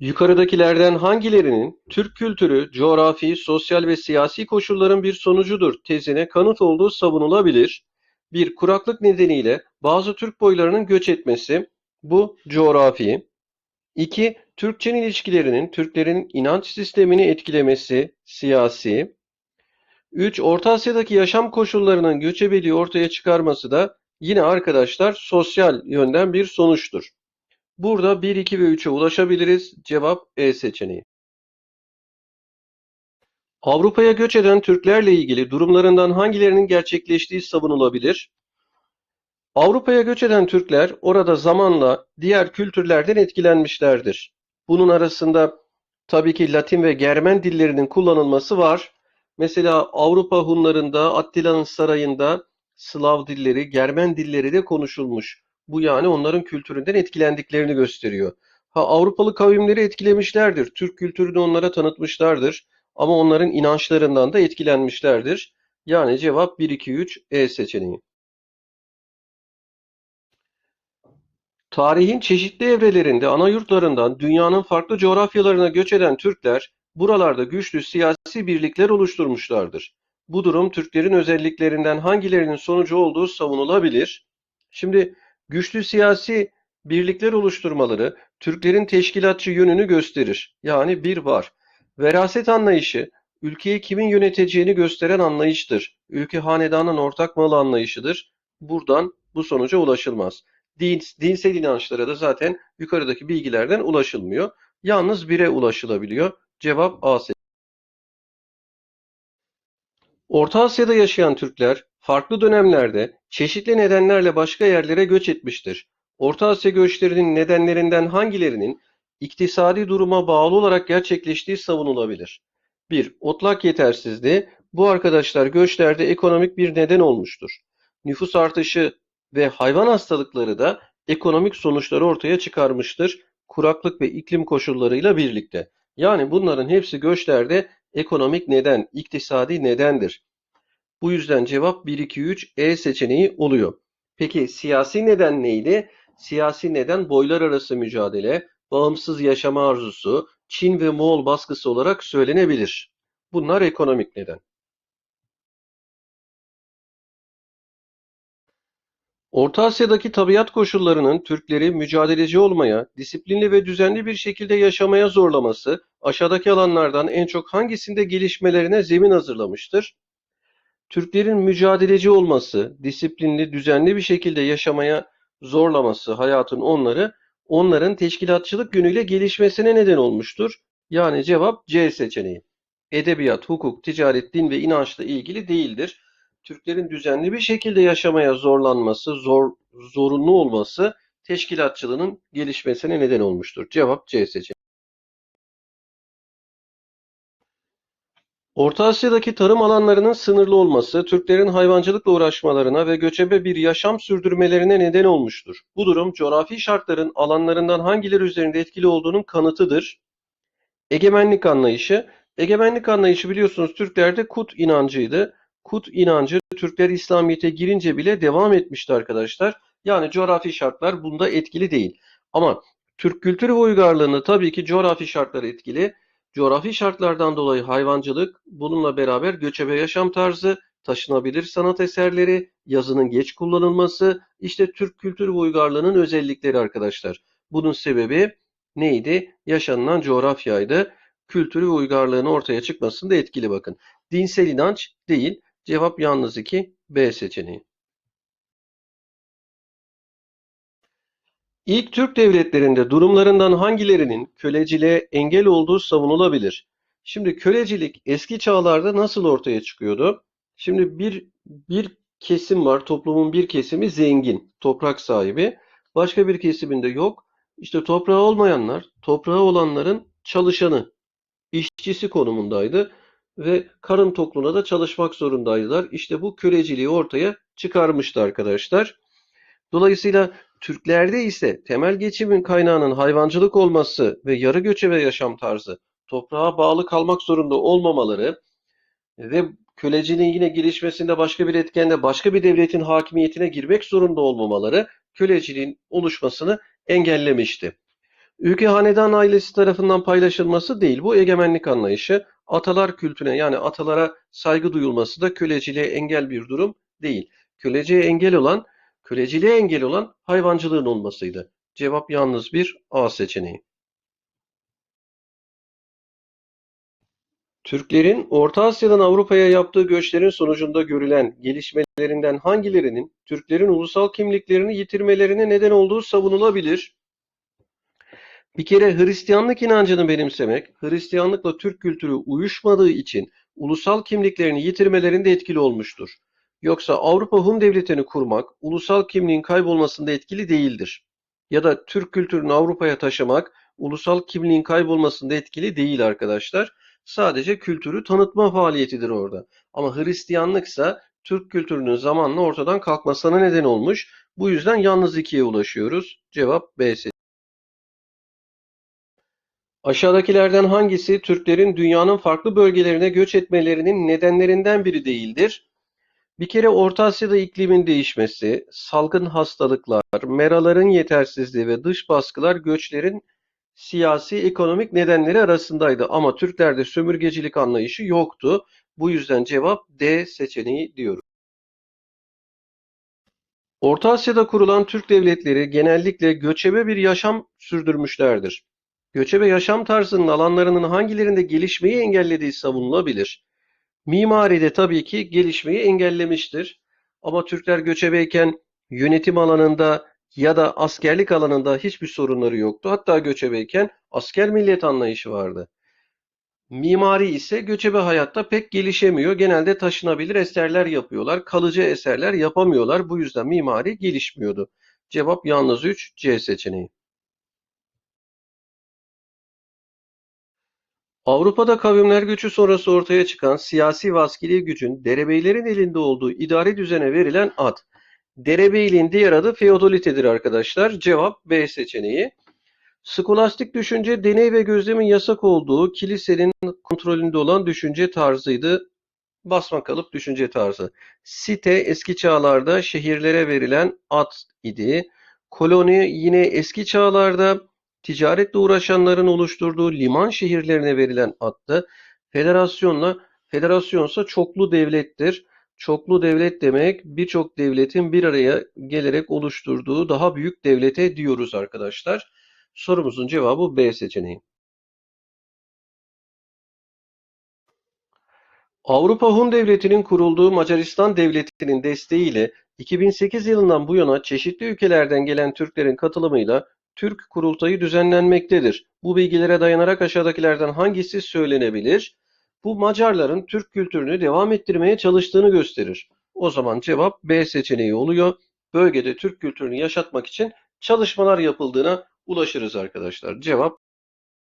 Yukarıdakilerden hangilerinin Türk kültürü, coğrafi, sosyal ve siyasi koşulların bir sonucudur tezine kanıt olduğu savunulabilir? 1. Kuraklık nedeniyle bazı Türk boylarının göç etmesi. Bu coğrafi. 2. Türk-Çin ilişkilerinin Türklerin inanç sistemini etkilemesi. Siyasi. 3. Orta Asya'daki yaşam koşullarının göçebeliği ortaya çıkarması da yine arkadaşlar sosyal yönden bir sonuçtur. Burada 1, 2 ve 3'e ulaşabiliriz. Cevap E seçeneği. Avrupa'ya göç eden Türklerle ilgili durumlarından hangilerinin gerçekleştiği savunulabilir? Avrupa'ya göç eden Türkler orada zamanla diğer kültürlerden etkilenmişlerdir. Bunun arasında tabii ki Latin ve Germen dillerinin kullanılması var. Mesela Avrupa Hunlarında, Attila'nın sarayında Slav dilleri, Germen dilleri de konuşulmuş. Bu yani onların kültüründen etkilendiklerini gösteriyor. Ha Avrupalı kavimleri etkilemişlerdir. Türk kültürünü onlara tanıtmışlardır. Ama onların inançlarından da etkilenmişlerdir. Yani cevap 1, 2, 3 E seçeneği. Tarihin çeşitli evrelerinde ana yurtlarından dünyanın farklı coğrafyalarına göç eden Türkler buralarda güçlü siyasi birlikler oluşturmuşlardır. Bu durum Türklerin özelliklerinden hangilerinin sonucu olduğu savunulabilir. Şimdi güçlü siyasi birlikler oluşturmaları Türklerin teşkilatçı yönünü gösterir. Yani bir var. Veraset anlayışı ülkeyi kimin yöneteceğini gösteren anlayıştır. Ülke hanedanın ortak malı anlayışıdır. Buradan bu sonuca ulaşılmaz. Din, dinsel inançlara da zaten yukarıdaki bilgilerden ulaşılmıyor. Yalnız bire ulaşılabiliyor. Cevap A. Orta Asya'da yaşayan Türkler farklı dönemlerde çeşitli nedenlerle başka yerlere göç etmiştir. Orta Asya göçlerinin nedenlerinden hangilerinin iktisadi duruma bağlı olarak gerçekleştiği savunulabilir. 1. Otlak yetersizliği. Bu arkadaşlar göçlerde ekonomik bir neden olmuştur. Nüfus artışı ve hayvan hastalıkları da ekonomik sonuçları ortaya çıkarmıştır. Kuraklık ve iklim koşullarıyla birlikte. Yani bunların hepsi göçlerde ekonomik neden, iktisadi nedendir. Bu yüzden cevap 1, 2, 3 E seçeneği oluyor. Peki siyasi neden neydi? Siyasi neden boylar arası mücadele, bağımsız yaşama arzusu, Çin ve Moğol baskısı olarak söylenebilir. Bunlar ekonomik neden. Orta Asya'daki tabiat koşullarının Türkleri mücadeleci olmaya, disiplinli ve düzenli bir şekilde yaşamaya zorlaması, aşağıdaki alanlardan en çok hangisinde gelişmelerine zemin hazırlamıştır? Türklerin mücadeleci olması, disiplinli, düzenli bir şekilde yaşamaya zorlaması hayatın onları, onların teşkilatçılık yönüyle gelişmesine neden olmuştur. Yani cevap C seçeneği. Edebiyat, hukuk, ticaret, din ve inançla ilgili değildir. Türklerin düzenli bir şekilde yaşamaya zorlanması, zor, zorunlu olması teşkilatçılığının gelişmesine neden olmuştur. Cevap C seçeneği. Orta Asya'daki tarım alanlarının sınırlı olması, Türklerin hayvancılıkla uğraşmalarına ve göçebe bir yaşam sürdürmelerine neden olmuştur. Bu durum coğrafi şartların alanlarından hangileri üzerinde etkili olduğunun kanıtıdır. Egemenlik anlayışı, egemenlik anlayışı biliyorsunuz Türklerde Kut inancıydı. Kut inancı Türkler İslamiyet'e girince bile devam etmişti arkadaşlar. Yani coğrafi şartlar bunda etkili değil. Ama Türk kültürü ve uygarlığını tabii ki coğrafi şartlar etkili. Coğrafi şartlardan dolayı hayvancılık, bununla beraber göçebe yaşam tarzı, taşınabilir sanat eserleri, yazının geç kullanılması, işte Türk kültür ve uygarlığının özellikleri arkadaşlar. Bunun sebebi neydi? Yaşanılan coğrafyaydı. Kültürü ve uygarlığın ortaya çıkmasında etkili bakın. Dinsel inanç değil. Cevap yalnız 2 B seçeneği. İlk Türk devletlerinde durumlarından hangilerinin köleciliğe engel olduğu savunulabilir? Şimdi kölecilik eski çağlarda nasıl ortaya çıkıyordu? Şimdi bir bir kesim var, toplumun bir kesimi zengin, toprak sahibi. Başka bir kesiminde yok. İşte toprağı olmayanlar, toprağı olanların çalışanı, işçisi konumundaydı ve karın tokluğuna da çalışmak zorundaydılar. İşte bu köleciliği ortaya çıkarmıştı arkadaşlar. Dolayısıyla Türklerde ise temel geçimin kaynağının hayvancılık olması ve yarı göçebe yaşam tarzı, toprağa bağlı kalmak zorunda olmamaları ve köleciliğin yine gelişmesinde başka bir etkende başka bir devletin hakimiyetine girmek zorunda olmamaları köleciliğin oluşmasını engellemişti. Ülke hanedan ailesi tarafından paylaşılması değil. Bu egemenlik anlayışı atalar kültüne yani atalara saygı duyulması da köleciliğe engel bir durum değil. Köleciye engel olan, köleciliğe engel olan hayvancılığın olmasıydı. Cevap yalnız bir A seçeneği. Türklerin Orta Asya'dan Avrupa'ya yaptığı göçlerin sonucunda görülen gelişmelerinden hangilerinin Türklerin ulusal kimliklerini yitirmelerine neden olduğu savunulabilir? Bir kere Hristiyanlık inancını benimsemek, Hristiyanlıkla Türk kültürü uyuşmadığı için ulusal kimliklerini yitirmelerinde etkili olmuştur. Yoksa Avrupa Hun Devleti'ni kurmak, ulusal kimliğin kaybolmasında etkili değildir. Ya da Türk kültürünü Avrupa'ya taşımak, ulusal kimliğin kaybolmasında etkili değil arkadaşlar. Sadece kültürü tanıtma faaliyetidir orada. Ama Hristiyanlıksa Türk kültürünün zamanla ortadan kalkmasına neden olmuş. Bu yüzden yalnız ikiye ulaşıyoruz. Cevap B seçeneği. Aşağıdakilerden hangisi Türklerin dünyanın farklı bölgelerine göç etmelerinin nedenlerinden biri değildir? Bir kere Orta Asya'da iklimin değişmesi, salgın hastalıklar, meraların yetersizliği ve dış baskılar göçlerin siyasi, ekonomik nedenleri arasındaydı. Ama Türklerde sömürgecilik anlayışı yoktu. Bu yüzden cevap D seçeneği diyoruz. Orta Asya'da kurulan Türk devletleri genellikle göçebe bir yaşam sürdürmüşlerdir. Göçebe yaşam tarzının alanlarının hangilerinde gelişmeyi engellediği savunulabilir. Mimaride tabii ki gelişmeyi engellemiştir. Ama Türkler göçebeyken yönetim alanında ya da askerlik alanında hiçbir sorunları yoktu. Hatta göçebeyken asker millet anlayışı vardı. Mimari ise göçebe hayatta pek gelişemiyor. Genelde taşınabilir eserler yapıyorlar. Kalıcı eserler yapamıyorlar. Bu yüzden mimari gelişmiyordu. Cevap yalnız 3 C seçeneği. Avrupa'da kavimler göçü sonrası ortaya çıkan siyasi ve askeri gücün derebeylerin elinde olduğu idari düzene verilen ad. Derebeyliğin diğer adı feodalitedir arkadaşlar. Cevap B seçeneği. Skolastik düşünce deney ve gözlemin yasak olduğu kilisenin kontrolünde olan düşünce tarzıydı. Basma kalıp düşünce tarzı. Site eski çağlarda şehirlere verilen ad idi. Koloni yine eski çağlarda ticaretle uğraşanların oluşturduğu liman şehirlerine verilen addı. Federasyonla federasyonsa çoklu devlettir. Çoklu devlet demek birçok devletin bir araya gelerek oluşturduğu daha büyük devlete diyoruz arkadaşlar. Sorumuzun cevabı B seçeneği. Avrupa Hun Devleti'nin kurulduğu Macaristan Devleti'nin desteğiyle 2008 yılından bu yana çeşitli ülkelerden gelen Türklerin katılımıyla Türk Kurultayı düzenlenmektedir. Bu bilgilere dayanarak aşağıdakilerden hangisi söylenebilir? Bu Macarların Türk kültürünü devam ettirmeye çalıştığını gösterir. O zaman cevap B seçeneği oluyor. Bölgede Türk kültürünü yaşatmak için çalışmalar yapıldığına ulaşırız arkadaşlar. Cevap